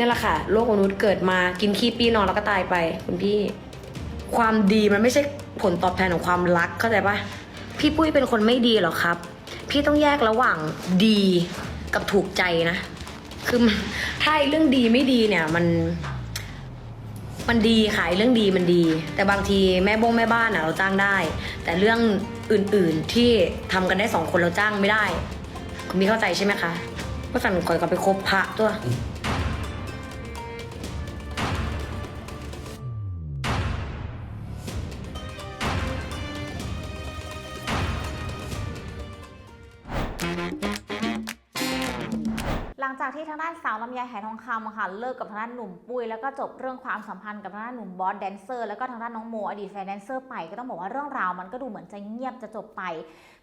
นี่แหละค่ะโลกมนุษย์เกิดมากินขี้ปี้นอนแล้วก็ตายไปคุณพี่ ความดีมันไม่ใช่ผลตอบแทนของความรักเข้าใจปะพี่ปุ้ยเป็นคนไม่ดีหรอครับ พี่ต้องแยกระหว่างดีกับถูกใจนะ คือถ้าเรื่องดีไม่ดีเนี่ยมัน มันดีค่ะเรื่องดีมันดี แต่บางทีแม่บงแม่บ้านอะเราจ้างได้ แต่เรื่องอื่นๆที่ทำกันได้สองคนเราจ้างไม่ได้ คุณพี่เข้าใจใช่ไหมคะเพราสั่นก่อยก็ไปคบพระตัว ลังจากที่ทางด้านสาวลำไยแหทองคำค่ะเลิกกับทางด้านหนุ่มปุ้ยแล้วก็จบเรื่องความสัมพันธ์กับทางด้านหนุ่มบอสแดนเซอร์แล้วก็ทางด้านน้องโมอดีตแฟนแดนเซอร์ไปก็ต้องบอกว่าเรื่องราวมันก็ดูเหมือนจะเงียบจะจบไป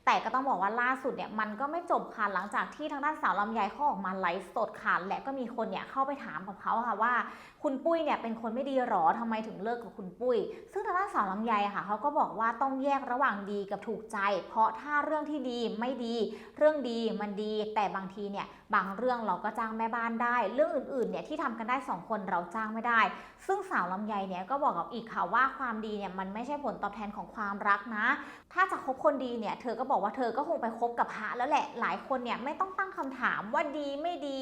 แต่ก็ต้องบอกว่าล่าสุดเนี่ยมันก็ไม่จบค่ะหลังจากที่ทางด้านสาวลำไยเขาออกมาไลฟ์สดค่ะและก็มีคนเนี่ยเข้าไปถามกับเขาค่ะว่า คุณปุ้ยเนี่ยเป็นคนไม่ดีหรอทำไมถึงเลิกกับคุณปุ้ย ซึ่งทางด้านสาวลำไยค่ะเขาก็บอกว่าต้องแยกระหว่างดีกับถูกใจ เพราะถ้าเรื่องที่ดีไม่ดี เรื่องดีมันดี แต่บางทีเนี่ยบางเรื่องเราก็จ้างแม่บ้านได้ เรื่องอื่นๆเนี่ยที่ทำกันได้สองคนเราจ้างไม่ได้ ซึ่งสาวลำไยเนี่ยก็บอกกับอีกค่ะว่าความดีเนี่ยมันไม่ใช่ผลตอบแทนของความรักนะ ถ้าจะคบคนดีเนี่ยเธอก็บอกอกว่าเธอก็คงไปคบกับพระแล้วแหละ หลายคนเนี่ยไม่ต้องตั้งคำถามว่าดีไม่ดี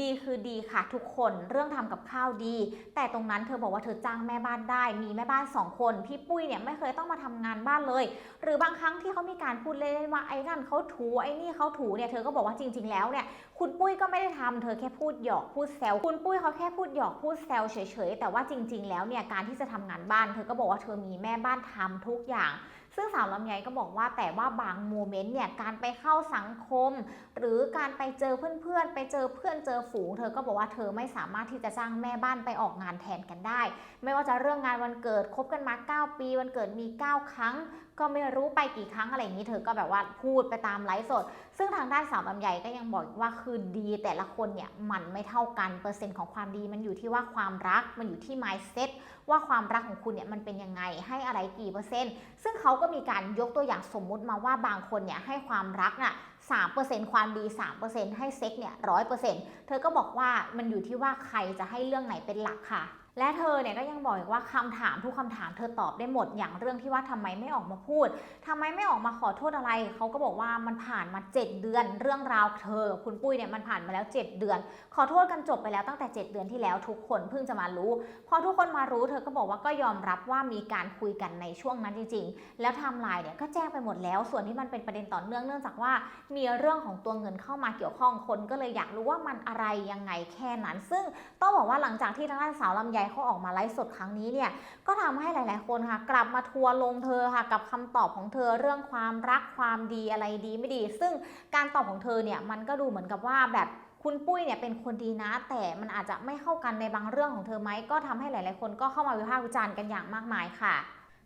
ดีคือดีค่ะทุกคนเรื่องทำกับข้าวดี แต่ตรงนั้นเธอบอกว่าเธอจ้างแม่บ้านได้ มีแม่บ้านสองคน พี่ปุ้ยเนี่ยไม่เคยต้องมาทำงานบ้านเลย หรือบางครั้งที่เขามีการพูดเล่นๆว่าไอ้นั่นเขาถูไอ้นี่เขาถูเนี่ยเธอก็บอกว่าจริง ๆ แล้วเนี่ย คุณปุ้ยก็ไม่ได้ทำเธอแค่พูดหยอกพูดแซวคุณปุ้ยเขาแค่พูดหยอกพูดแซวเฉยๆ แต่ว่าจริง ๆ แล้วเนี่ยการที่จะทำงานบ้าน เธอก็บอกว่าเธอมีแม่บ้านทำทุกอย่าง ซึ่งสาวลำไยก็บอกว่าแต่ว่าบางโมเมนต์เนี่ยการไปเข้าสังคม หรือการไปเจอเพื่อนๆ ไปเจอเพื่อนเจอฝูง เธอก็บอกว่าเธอไม่สามารถที่จะจ้างแม่บ้านไปออกงานแทนกันได้ ไม่ว่าจะเรื่องงานวันเกิดคบกันมา 9 ปี วันเกิดมี 9 ครั้งก็ไม่รู้ไปกี่ครั้งอะไรอย่างนี้เธอก็แบบว่าพูดไปตามไลฟ์สด ซึ่งทางด้านสาวลำไยก็ยังบอกว่าคือดีแต่ละคนเนี่ยมันไม่เท่ากันเปอร์เซ็นต์ของความดีมันอยู่ที่ว่าความรักมันอยู่ที่ mindset ว่าความรักของคุณเนี่ยมันเป็นยังไงให้อะไรกี่เปอร์เซ็นต์ ซึ่งเขาก็มีการยกตัวอย่างสมมุติมาว่าบางคนเนี่ยให้ความรักน่ะ3%ความดี3%ให้เซ็กเนี่ย100%เธอก็บอกว่ามันอยู่ที่ว่าใครจะให้เรื่องไหนเป็นหลักค่ะ และเธอเนี่ยก็ยังบอกอีกว่าคำถามทุกคำถามเธอตอบได้หมดอย่างเรื่องที่ว่าทำไมไม่ออกมาพูดทำไมไม่ออกมาขอโทษอะไร เขาก็บอกว่ามันผ่านมา 7 เดือน เรื่องราวเธอกับคุณปุ้ยเนี่ยมันผ่านมาแล้ว 7 เดือน ขอโทษกันจบไปแล้วตั้งแต่ 7 เดือนที่แล้วทุกคนเพิ่งจะมารู้ พอทุกคนมารู้เธอก็บอกว่าก็ยอมรับว่ามีการคุยกันในช่วงนั้นจริง ๆ แล้วไทม์ไลน์เนี่ยก็แจ้งไปหมดแล้ว ส่วนที่มันเป็นประเด็นต่อเนื่องเนื่องจากว่ามีเรื่องของตัวเงินเข้ามาเกี่ยวข้องคน ก็เลยอยากรู้ว่ามันอะไรยังไงแค่นั้น ซึ่งต้องบอกว่าหลังจากที่ทางด้านสาวลำไยเขาออกมาไลฟ์สดครั้งนี้เนี่ยก็ทำให้หลาย ๆ คนค่ะ กลับมาทัวร์ลงเธอค่ะ กับคำตอบของเธอเรื่องความรักความดีอะไรดีไม่ดี ซึ่งการตอบของเธอเนี่ยมันก็ดูเหมือนกับว่าแบบคุณปุ้ยเนี่ยเป็นคนดีนะ แต่มันอาจจะไม่เข้ากันในบางเรื่องของเธอไหมก็ทำให้หลาย ๆ คนก็เข้ามาวิพากษ์วิจารณ์กันอย่างมากมายค่ะ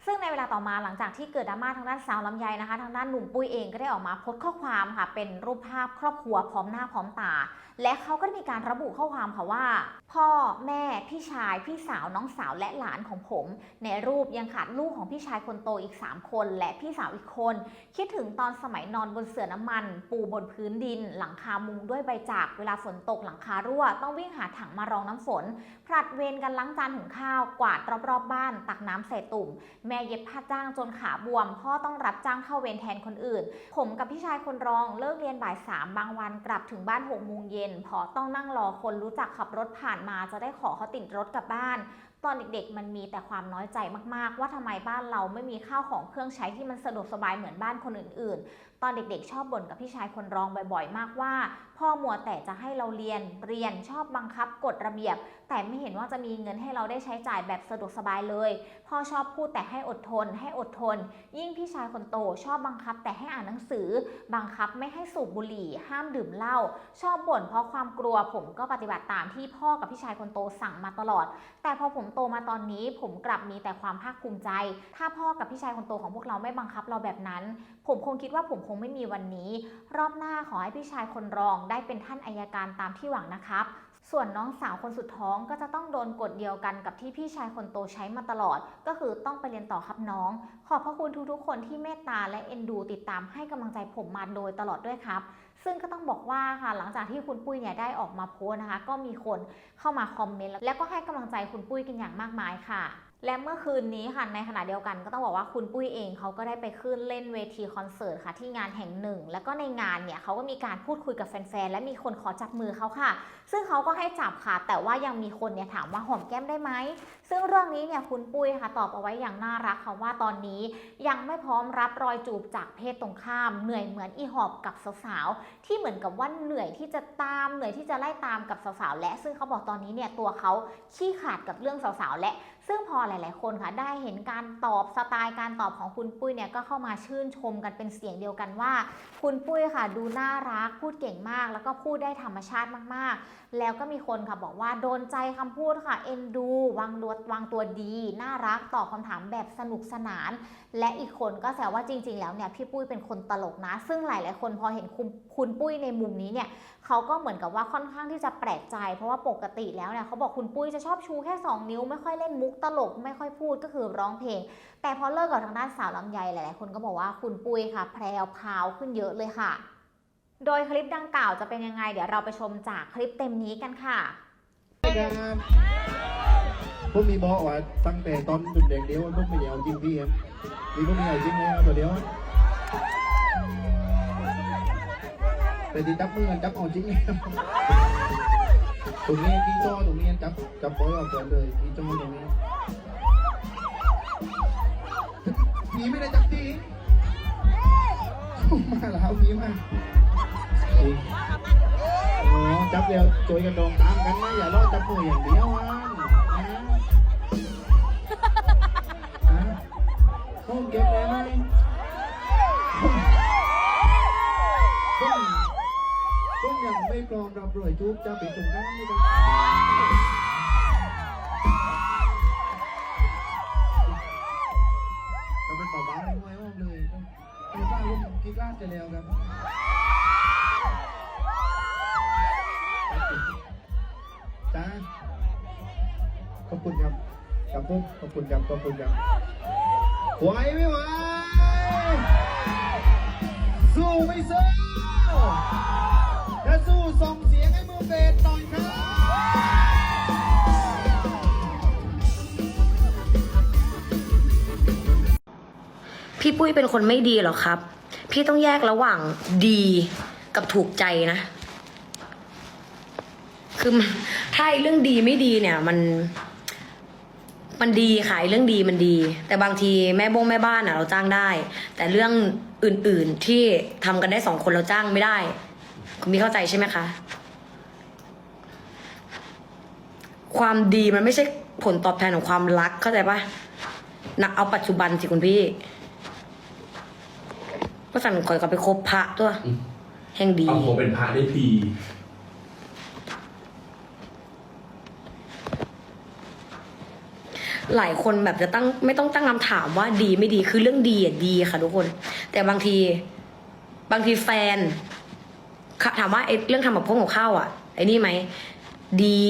ซึ่งในเวลาต่อมาหลังจากที่เกิดดราม่าทางด้านสาวลำไยนะคะ ทางด้านหนุ่มปุ้ยเองก็ได้ออกมาโพสต์ข้อความค่ะ เป็นรูปภาพครอบครัวพร้อมหน้าพร้อมตา และเขาก็ได้มีการระบุข้อความค่ะว่า พ่อแม่พี่ชาย พี่สาวน้องสาวและหลานของผม ในรูปยังขาดลูกของพี่ชายคนโตอีก 3 คน และพี่สาวอีกคน คิดถึงตอนสมัยนอนบนเสื่อน้ำมัน ปูบนพื้นดิน หลังคามุงด้วยใบจากเวลาฝนตกหลังคารั่ว ต้องวิ่งหาถังมารองน้ำฝนผลัดเวรกันล้างจานหุงข้าวกวาดรอบๆบบ้าน ตักน้ำใส่ตุ่มแม่เย็บผ้าจ้างจนขาบวม พ่อต้องรับจ้างเข้าเวรแทนคนอื่น ผมกับพี่ชายคนรองเลิกเรียนบ่ายสามบางวันกลับถึงบ้านหกโมงเย็นพอต้องนั่งรอคนรู้จักขับรถผ่านมาจะได้ขอเขาติดรถกลับบ้านตอนเด็กๆ มันมีแต่ความน้อยใจมากๆ ว่าทำไมบ้านเราไม่มีข้าวของเครื่องใช้ที่มันสะดวกสบายเหมือนบ้านคนอื่นๆ ตอนเด็กๆ ชอบบ่นกับพี่ชายคนรองบ่อย ๆ มากว่า พ่อมัวแต่จะให้เราเรียนเรียนชอบบังคับกฎระเบียบ แต่ไม่เห็นว่าจะมีเงินให้เราได้ใช้จ่ายแบบสะดวกสบายเลย พ่อชอบพูดแต่ให้อดทน ให้อดทน ยิ่งพี่ชายคนโตชอบบังคับแต่ให้อ่านหนังสือ บังคับไม่ให้สูบบุหรี่ ห้ามดื่มเหล้าชอบบ่นเพราะความกลัวผมก็ปฏิบัติตามที่พ่อกับพี่ชายคนโตสั่งมาตลอด แต่พอผมโตมาตอนนี้ผมกลับมีแต่ความภาคภูมิใจ ถ้าพ่อกับพี่ชายคนโตของพวกเราไม่บังคับเราแบบนั้น ผมคงคิดว่าผมคงไม่มีวันนี้ รอบหน้าขอให้พี่ชายคนรองได้เป็นท่านอายการตามที่หวังนะครับ ส่วนน้องสาวคนสุดท้องก็จะต้องโดนกฎเดียวกันกับที่พี่ชายคนโตใช้มาตลอด ก็คือต้องไปเรียนต่อครับน้อง ขอบพระคุณทุกๆคนที่เมตตาและเอ็นดูติดตามให้กำลังใจผมมาโดยตลอดด้วยครับซึ่งก็ต้องบอกว่าค่ะหลังจากที่คุณปุ้ยเนี่ยได้ออกมาโพสนะคะ ก็มีคนเข้ามาคอมเมนต์แล้วก็ให้กำลังใจคุณปุ้ยกันอย่างมากมายค่ะ และเมื่อคืนนี้ค่ะในขณะเดียวกันก็ต้องบอกว่าคุณปุ้ยเองเขาก็ได้ไปขึ้นเล่นเวทีคอนเสิร์ตค่ะที่งานแห่งหนึ่ง แล้วก็ในงานเนี่ยเขาก็มีการพูดคุยกับแฟนๆ และมีคนขอจับมือเขาค่ะ ซึ่งเขาก็ให้จับค่ะ แต่ว่ายังมีคนเนี่ยถามว่าหอมแก้มได้ไหม ซึ่งเรื่องนี้เนี่ยคุณปุ้ยค่ะตอบเอาไว้อย่างน่ารักค่ะว่าตอนนี้ยังไม่พร้อมรับรอยจูบจากเพศตรงข้าม เหนื่อยเหมือนอีหอบกับสาวๆ ที่เหมือนกับว่าเหนื่อยที่จะตามเหนื่อยที่จะไล่ตามกับสาวๆ และซึ่งเขาบอกตอนนี้เนี่ยตัวเขาขี้ขาดกับเรื่องสาวๆ และ ซึ่งพอหลาย ๆ คนค่ะ ได้เห็นการตอบสไตล์การตอบของคุณปุ้ยเนี่ยก็เข้ามาชื่นชมกันเป็นเสียงเดียวกันว่า คุณปุ้ยค่ะ ดูน่ารักพูดเก่งมาก แล้วก็พูดได้ธรรมชาติมาก ๆ แล้วก็มีคนค่ะบอกว่าโดนใจคำพูดค่ะเอ็นดูวางตัววางตัวดีน่ารักตอบคำถามแบบสนุกสนาน และอีกคนก็แซวว่าจริง ๆ แล้วเนี่ยพี่ปุ้ยเป็นคนตลกนะ ซึ่งหลาย ๆ คนพอเห็นคุณคุณปุ้ยในมุมนี้เนี่ย เขาก็เหมือนกับว่าค่อนข้างที่จะแปลกใจ เพราะว่าปกติแล้วเนี่ยเขาบอกคุณปุ้ยจะชอบชูแค่ 2 นิ้ว ไม่ค่อยเล่นมุกตลก ไม่ค่อยพูดก็คือร้องเพลง แต่พอเลิกกับทางด้านสาวลำไยหลายๆคนก็บอกว่าคุณปุ้ยค่ะ แพรวพาวขึ้นเยอะเลยค่ะ โดยคลิปดังกล่าวจะเป็นยังไง เดี๋ยวเราไปชมจากคลิปเต็มนี้กันค่ะครับผมมีบอกว่าตั้งแต่ตอนเป็นเด็กเดียวผมไม่ได้เอาจริงพี่ครับมีผมไม่เอาจริงเลยเอาตัวเดียว แต่ที่จับมือกันจับเอาจริงครับตรงนี้พี่จ้อตรงนี้จับจับปล่อยออกก่อนเลยพี่จ้อตรงนี้พี่ไม่ได้จับจริงมาแล้วพี่มาอ๋อจับแล้วจอยกันดองตามกันนะอย่ารอจับมืออย่างเดียวอะนะฮะต้องเก็บ ไม่พร้อมรับรอยทุกจะเป็นตรงนั้นนี่กันเราเป็นป่าบ้าไม่ไหวมากเลยไอ้บ้าลูกกี่กล้าจะแล้วกันจ้าขอบคุณครับกับผมขอบคุณครับขอบคุณครับไหวไม่ไหวสู้ไม่สู้ สู้ส่งเสียงให้มือเบสหน่อยครับพี่ปุ้ยเป็นคนไม่ดีเหรอครับ พี่ต้องแยกระหว่างดีกับถูกใจนะ คือถ้าเรื่องดีไม่ดีเนี่ยมัน มันดีค่ะไอ้เรื่องดีมันดี แต่บางทีแม่บงแม่บ้านอะเราจ้างได้ แต่เรื่องอื่นๆที่ทำกันได้สองคนเราจ้างไม่ได้ คุณมีเข้าใจใช่ไหมคะ ความดีมันไม่ใช่ผลตอบแทนของความรักเข้าใจปะนักเอาปัจจุบันสิคุณพี่ก็สั่นข่อยก็ไปคบพระตัวแห่งดีเอาผมเป็นพระได้พีหลายคนแบบจะตั้งไม่ต้องตั้งคำถามว่าดีไม่ดีคือเรื่องดีอะดีค่ะทุกคน แต่บางที บางทีแฟนค่ะ ถามว่าไอ้เรื่องทำแบบพงกับข้าวอะไอ้นี่ไหมดี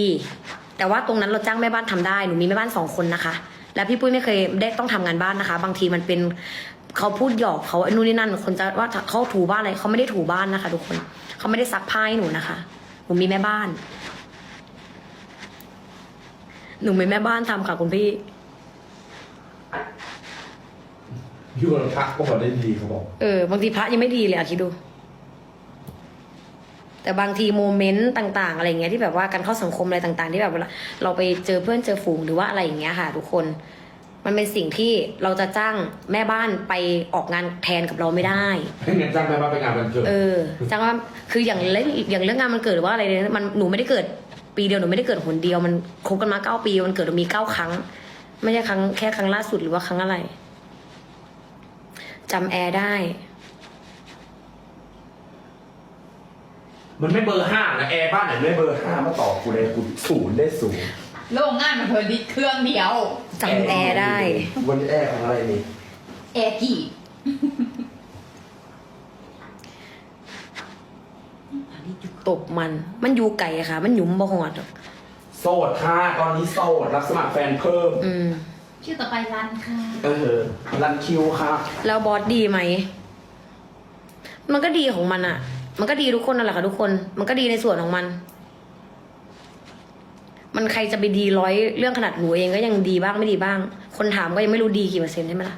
แต่ว่าตรงนั้นเราจ้างแม่บ้านทำได้หนูมีแม่บ้านสองคนนะคะ แล้วพี่ปุ้ยไม่เคยได้ต้องทำงานบ้านนะคะ บางทีมันเป็นเขาพูดหยอกเขาไอ้นู่นนี่นั่น คนจะว่าเขาถูบ้านอะไรเขาไม่ได้ถูบ้านนะคะทุกคนเขาไม่ได้ซักผ้าให้หนูนะคะหนูมีแม่บ้าน หนูมีแม่บ้านทำค่ะคุณพี่พี่วันพระก็บอกได้ดีเขาบอก เออบางทีพระยังไม่ดีเลยอะคิดดู แต่บางทีโมเมนต์ต่าง ๆ อะไรเงี้ยที่แบบว่าการเข้าสังคมอะไรต่าง ๆ ที่แบบเวลาเราไปเจอเพื่อนเจอฝูงหรือว่าอะไรอย่างเงี้ยค่ะ ทุกคน มันเป็นสิ่งที่เราจะจ้างแม่บ้านไปออกงานแทนกับเราไม่ได้ให้เงินจ้างแม่บ้านไปงานวันเกิดเออจ้างว่าคืออย่างเล่นอย่างเรื่องงานมันเกิดหรือว่าอะไรเนี่ยมันหนูไม่ได้เกิดปีเดียวหนูไม่ได้เกิดหนเดียวมันคบกันมาเก้าปีมันเกิดมีเก้าครั้ง ไม่ใช่ครั้งแค่ครั้งล่าสุดหรือว่าครั้งอะไรจำแอร์ได้ มันไม่เบอร์ห้านะแอร์บ้านไหนไม่เบอร์ห้ามาต่อกูเลยกูศูนย์ได้ศูนย์โรงงานมันเพิ่ดิเครื่องเดียวจำแอร์ได้ วันนี้แอร์ของอะไรนี่แอร์กี่ตบมัน มันอยู่ไก่อะค่ะ มันหยุมบ่หอดหรอกโสดค่ะตอนนี้โสดรับสมัครแฟนเพิ่ม อืม ชื่อต่อไปรันค่ะ เออรันคิวค่ะ แล้วบอสดีไหม มันก็ดีของมันอะ มันก็ดีทุกคนนั่นแหละค่ะทุกคน มันก็ดีในส่วนของมัน มันใครจะไปดีร้อยเรื่องขนาดหนูเองก็ยังดีบ้างไม่ดีบ้าง คนถามก็ยังไม่รู้ดีกี่เปอร์เซ็นต์ใช่ไหมล่ะ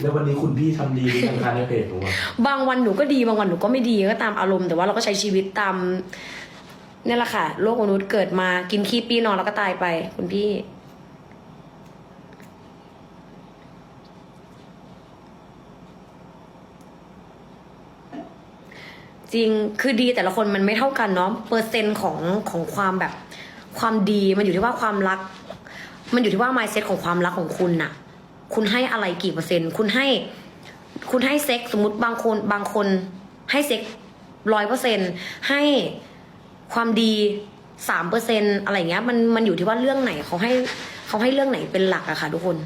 แล้ววันนี้คุณพี่ทำดีหรือยังคะในเพจหนูอะบางวันหนูก็ดีบางวันหนูก็ไม่ดีก็ตามอารมณ์แต่ว่าเราก็ใช้ชีวิตตามนี่แหละค่ะโลกมนุษย์เกิดมากินขี้ปี้นอนแล้วก็ตายไป คุณพี่ จริงคือดีแต่ละคนมันไม่เท่ากันเนาะเปอร์เซ็นต์ของของความแบบความดีมันอยู่ที่ว่าความรัก มันอยู่ที่ว่า mindset ของความรักของคุณน่ะ คุณให้อะไรกี่เปอร์เซ็นต์ คุณให้ คุณให้เซ็กสมมติบางคนบางคนให้เซ็กร้อยเปอร์เซ็นให้ความดีสามเปอร์เซ็นอะไรเงี้ยมันมันอยู่ที่ว่าเรื่องไหนเขาให้เขาให้เรื่องไหนเป็นหลักอะค่ะทุกคน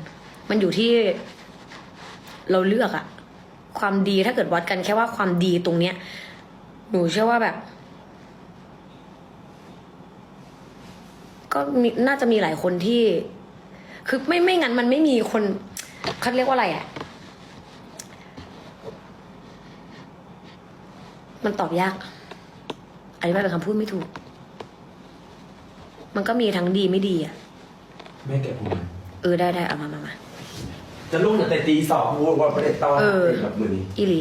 มันอยู่ที่ เราเลือกอะความดีถ้าเกิดวัดกันแค่ว่าความดีตรงเนี้ย หนูเชื่อว่าแบบ ก็มีน่าจะมีหลายคนที่ คือไม่ไม่งั้นมันไม่มีคนเขาเรียกว่าอะไรอะมันตอบยากอธิบายเป็นคำพูดไม่ถูก มันก็มีทั้งดีไม่ดีอะแม่แกะผมมาเออได้ได้เอามามามาจะลุกตั้งแต่ตีสองพูดว่าประเด็นตอนเออ แบบมือนี้ อีหลี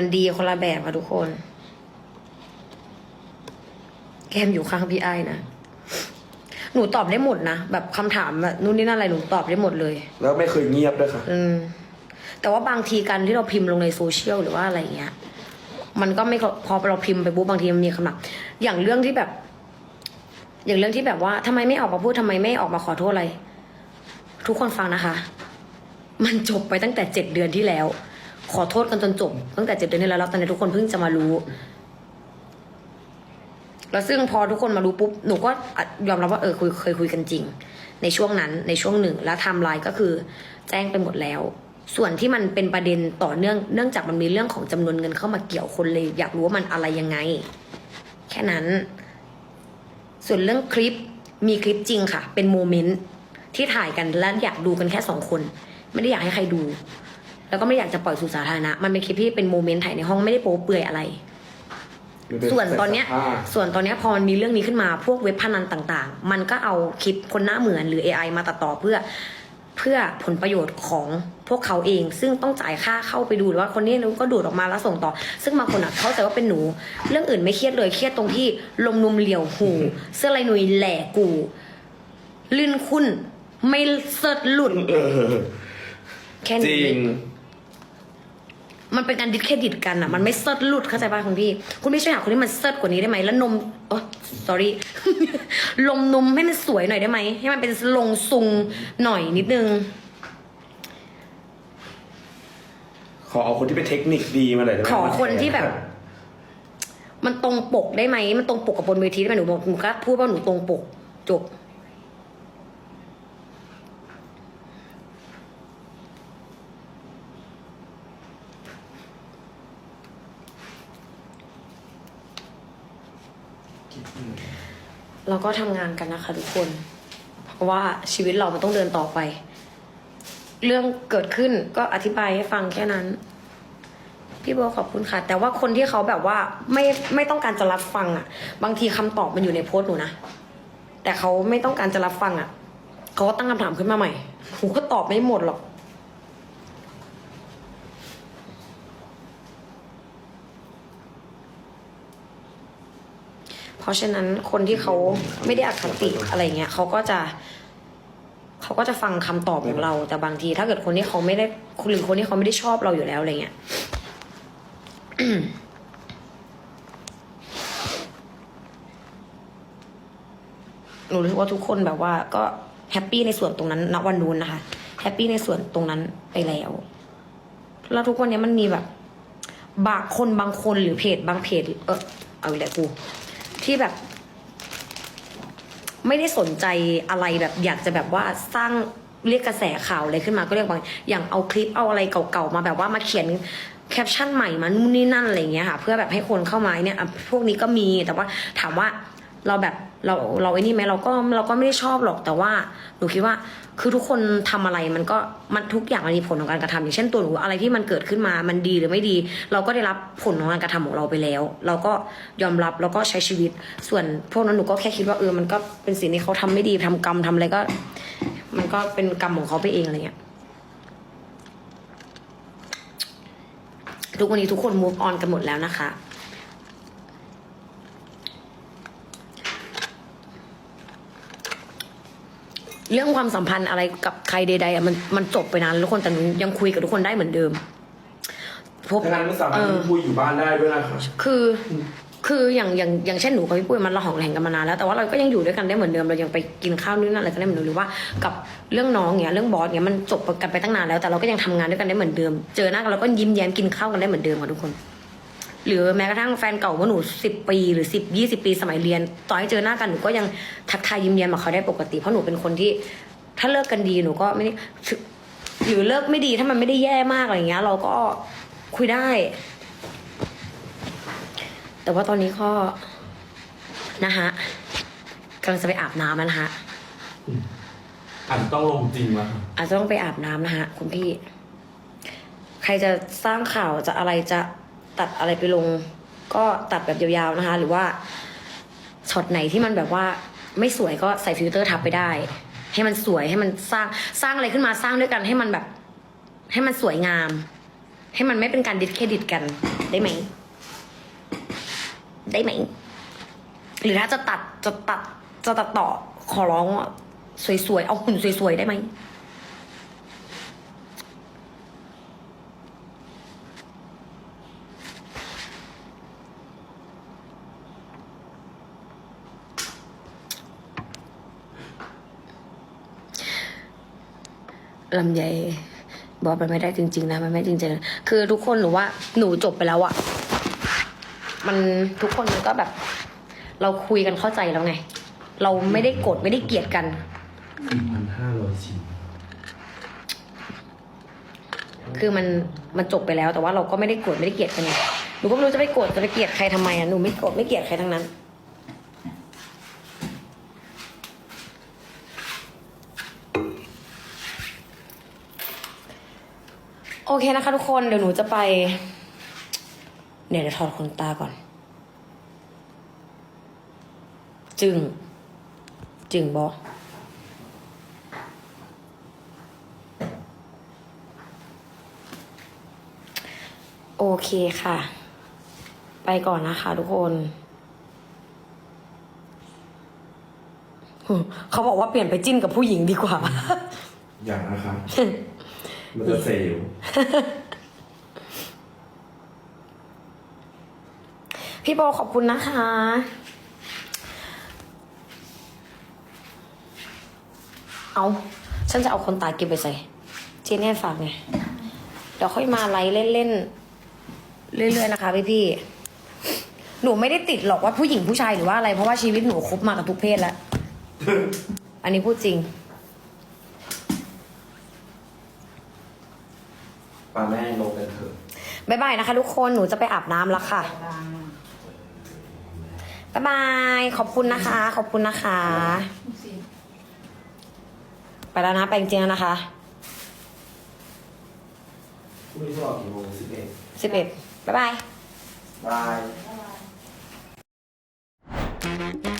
มันดีคนละแบบค่ะทุกคน แกมอยู่ข้างพี่ไอ้นะ หนูตอบได้หมดนะ แบบคำถามแบบนู่นนี่นั่นอะไรหนูตอบได้หมดเลย แล้วไม่เคยเงียบด้วยค่ะ อืม แต่ว่าบางทีการที่เราพิมพ์ลงในโซเชียลหรือว่าอะไรเงี้ย มันก็ไม่พอพอเราพิมพ์ไปปุ๊บบางทีมันมีคำถามอย่างเรื่องที่แบบ อย่างเรื่องที่แบบว่าทำไมไม่ออกมาพูดทำไมไม่ออกมาขอโทษอะไร ทุกคนฟังนะคะ มันจบไปตั้งแต่เจ็ดเดือนที่แล้ว ขอโทษกันจนจบตั้งแต่เจ็ดเดือนที่แล้วแล้วตอนนี้ทุกคนเพิ่งจะมารู้ แล้วซึ่งพอทุกคนมารู้ปุ๊บหนูก็ยอมรับว่าเออคุยเคยคุยกันจริง ในช่วงนั้นในช่วงหนึ่ง แล้วไทม์ไลน์ก็คือแจ้งไปหมดแล้ว ส่วนที่มันเป็นประเด็นต่อเนื่องเนื่องจากมันมีเรื่องของจำนวนเงินเข้ามาเกี่ยวคนเลย อยากรู้ว่ามันอะไรยังไง แค่นั้น ส่วนเรื่องคลิปมีคลิปจริงค่ะ เป็นโมเมนต์ที่ถ่ายกันและอยากดูกันแค่สองคน ไม่ได้อยากให้ใครดู แล้วก็ไม่ได้อยากจะปล่อยสู่สาธารณะ มันเป็นคลิปที่เป็นโมเมนต์ถ่ายในห้องไม่ได้โป๊เปลือยอะไร ส่วนตอนเนี้ย ส่วนตอนเนี้ยพอมันมีเรื่องนี้ขึ้นมาพวกเว็บพนันต่างๆ มันก็เอาคลิปคนหน้าเหมือนหรือ AI มาตัดต่อเพื่อเพื่อผลประโยชน์ของพวกเขาเอง ซึ่งต้องจ่ายค่าเข้าไปดูหรือว่าคนนี้ก็ดูดออกมาแล้วส่งต่อ ซึ่งบางคนอะเข้าใจว่าเป็นหนู เรื่องอื่นไม่เครียดเลยเครียดตรงที่ลมนุมเหลี่ยวหู เสื้อลายหนุยแหล่กูลื่นคุณไม่เสิร์ชหลุดเออแค่จนี้ริง มันเป็นการดิสเครดิตกันอะ มันไม่เซิร์ชหลุดเข้าใจป่ะคุณพี่ คุณพี่ช่วยหาคนที่มันเซิร์ชกว่านี้ได้ไหม แล้วนมโอ้ sorry ลมนมให้มันสวยหน่อยได้ไหม ให้มันเป็นลงซุงหน่อยนิดนึง ขอเอาคนที่เป็นเทคนิคดีมาหน่อยได้ไหมขอคนที่แบบ มันตรงปกได้ไหม มันตรงปกกับบนเวทีได้ไหมหนูบอกหนูก็พูดว่าหนูตรงปกจบ เราก็ทำงานกันนะคะทุกคน เพราะว่าชีวิตเรามันต้องเดินต่อไป เรื่องเกิดขึ้นก็อธิบายให้ฟังแค่นั้น พี่โบขอบคุณค่ะ แต่ว่าคนที่เขาแบบว่าไม่ไม่ต้องการจะรับฟังอะ บางทีคำตอบมันอยู่ในโพสต์หนูนะ แต่เขาไม่ต้องการจะรับฟังอะเขาก็ตั้งคำถามขึ้นมาใหม่หนูก็ตอบไม่หมดหรอก ราะฉะนั้นคนที่เขาไม่ได้อคติอะไรเงี้ยเขาก็จะเขาก็จะฟังคำตอบของเรา แต่บางที ถ้าเกิดคนที่เขาไม่ได้หรือคนที่เขาไม่ได้ชอบเราอยู่แล้วอะไรเงี้ยหนูรู้สึกว่าทุกคนแบบว่า ก็แฮปปี้ในส่วนตรงนั้นณวันนู้นนะคะแฮปปี้ในส่วนตรงนั้นไปแล้ว แล้วทุกวันนี้มันมีแบบ บางคนบางคนหรือเพจบางเพจ เออเอาอีกแล้วกู ที่แบบ ไม่ได้สนใจอะไรแบบ อยากจะแบบว่าสร้างเรียกกระแสข่าวอะไรขึ้นมาก็เรียกบางอย่างเอาคลิปเอาอะไรเก่าๆมาแบบว่ามาเขียนแคปชั่นใหม่มานู่นนี่นั่นอะไรอย่างเงี้ยค่ะ เพื่อแบบให้คนเข้ามาเนี่ยพวกนี้ก็มีแต่ว่าถามว่า เราแบบเราเราไอ้นี่ไหมเราก็เราก็ไม่ได้ชอบหรอกแต่ว่าหนูคิดว่าคือทุกคนทำอะไรมันก็มันทุกอย่างมันมีผลของการกระทำอย่างเช่นตัวหนูอะไรที่มันเกิดขึ้นมามันดีหรือไม่ดี เราก็ได้รับผลของการกระทำของเราไปแล้ว เราก็ยอมรับแล้วก็ใช้ชีวิต ส่วนพวกนั้นหนูก็แค่คิดว่าเออมันก็เป็นสิ่งที่เขาทำไม่ดีทำกรรมทำอะไรก็ มันก็เป็นกรรมของเขาไปเองอะไรเงี้ยทุกวันนี้ทุกคน move on กันหมดแล้วนะคะ เรื่องความสัมพันธ์อะไรกับใครใดๆอะมันมันจบไปนานแล้วทุกคนแต่หนูยังคุยกับทุกคนได้เหมือนเดิมพบถ้างั้นไม่สามารถเออ พูดอยู่บ้านได้ด้วยนะครับคือคืออย่างอย่างอย่างเช่นหนูกับพี่ปุ้ยมันเราหองแหงกันมานานแล้วแต่ว่าเราก็ยังอยู่ด้วยกันได้เหมือนเดิมเรายังไปกินข้าวนู่นนั่นอะไรกันได้เหมือนเดิมหรือว่ากับเรื่องน้องเนี้ยเรื่องบอสเนี้ยมันจบกันไปตั้งนานแล้วแต่เราก็ยังทำงานด้วยกันได้เหมือนเดิม เจอหน้ากันเราก็ยิ้มแย้มกินข้าวกันได้เหมือนเดิมค่ะทุกคน หรือแม้กระทั่งแฟนเก่าเมื่อหนูสิบปี หรือสิบยี่สิบปีสมัยเรียนต่อให้เจอหน้ากันหนูก็ยังทักทายยิ้มแย้มกับเขาได้ปกติ เพราะหนูเป็นคนที่ ถ้าเลิกกันดีหนูก็ไม่ได้หรือเลิกไม่ดีถ้ามันไม่ได้แย่มากอะไรเงี้ย เราก็คุยได้ แต่ว่าตอนนี้ก็นะฮะกำลังจะไปอาบน้ำแล้วนะฮะอันต้องลงจริงวะอาจจะต้องไปอาบน้ำนะฮะคุณพี่ ใครจะสร้างข่าวจะอะไรจะ ตัดอะไรไปลง ก็ตัดแบบยาวๆนะคะ หรือว่าช็อตไหนที่มันแบบว่าไม่สวยก็ใส่ฟิลเตอร์ทับไปได้ ให้มันสวยให้มันสร้างสร้างอะไรขึ้นมาสร้างด้วยกันให้มันแบบ ให้มันสวยงาม ให้มันไม่เป็นการดิสเครดิตกันได้ไหม ได้ไหม หรือถ้าจะตัดจะตัดจะตัดต่อขอร้องอะสวยๆเอาหุ่นสวยๆได้ไหม ลำไยบอกมันไม่ได้จริง ๆ นะมันไม่จริงๆนะคือทุกคนหนูว่าหนูจบไปแล้วอะมันทุกคนมันก็แบบ เราคุยกันเข้าใจแล้วไง เราไม่ได้โกรธไม่ได้เกลียดกันสี่พันห้าร้อยชิ้นคือมันมันจบไปแล้วแต่ว่าเราก็ไม่ได้โกรธไม่ได้เกลียดกันไงหนูก็ไม่รู้จะไปโกรธจะไปเกลียดใครทำไมอะหนูไม่โกรธไม่เกลียดใครทั้งนั้น โอเคนะคะทุกคนเดี๋ยวหนูจะไปเดี๋ยวเดี๋ยวถอดขนตาก่อน จึง จึงบอโอเคค่ะ ไปก่อนนะคะทุกคน เขาบอกว่าเปลี่ยนไปจิ้นกับผู้หญิงดีกว่า อย่างนะครับ มันจะเซลล์พี่โบขอบคุณนะคะ เอาฉันจะเอาคนตายเก็บไปใส่ เจเน่ฝากไง เดี๋ยวค่อยมาไลฟ์เล่นๆ เรื่อยๆ นะคะพี่พี่ๆหนูไม่ได้ติดหรอกว่าผู้หญิงผู้ชายหรือว่าอะไร เพราะว่าชีวิตหนูคบมากับทุกเพศแล้ว อันนี้พูดจริง ปลาแม่ลงกันเถอะบ๊ายบายนะคะทุกคนหนูจะไปอาบน้ำแล้วค่ะบ๊ายบายขอบคุณนะคะ ขอบคุณนะคะ ไปแล้วนะไปจริงๆแล้วนะคะพรุ่งนี้จะออกกี่โมงสิบเอ็ดสิบเอ็ดบ๊ายบาย บายไท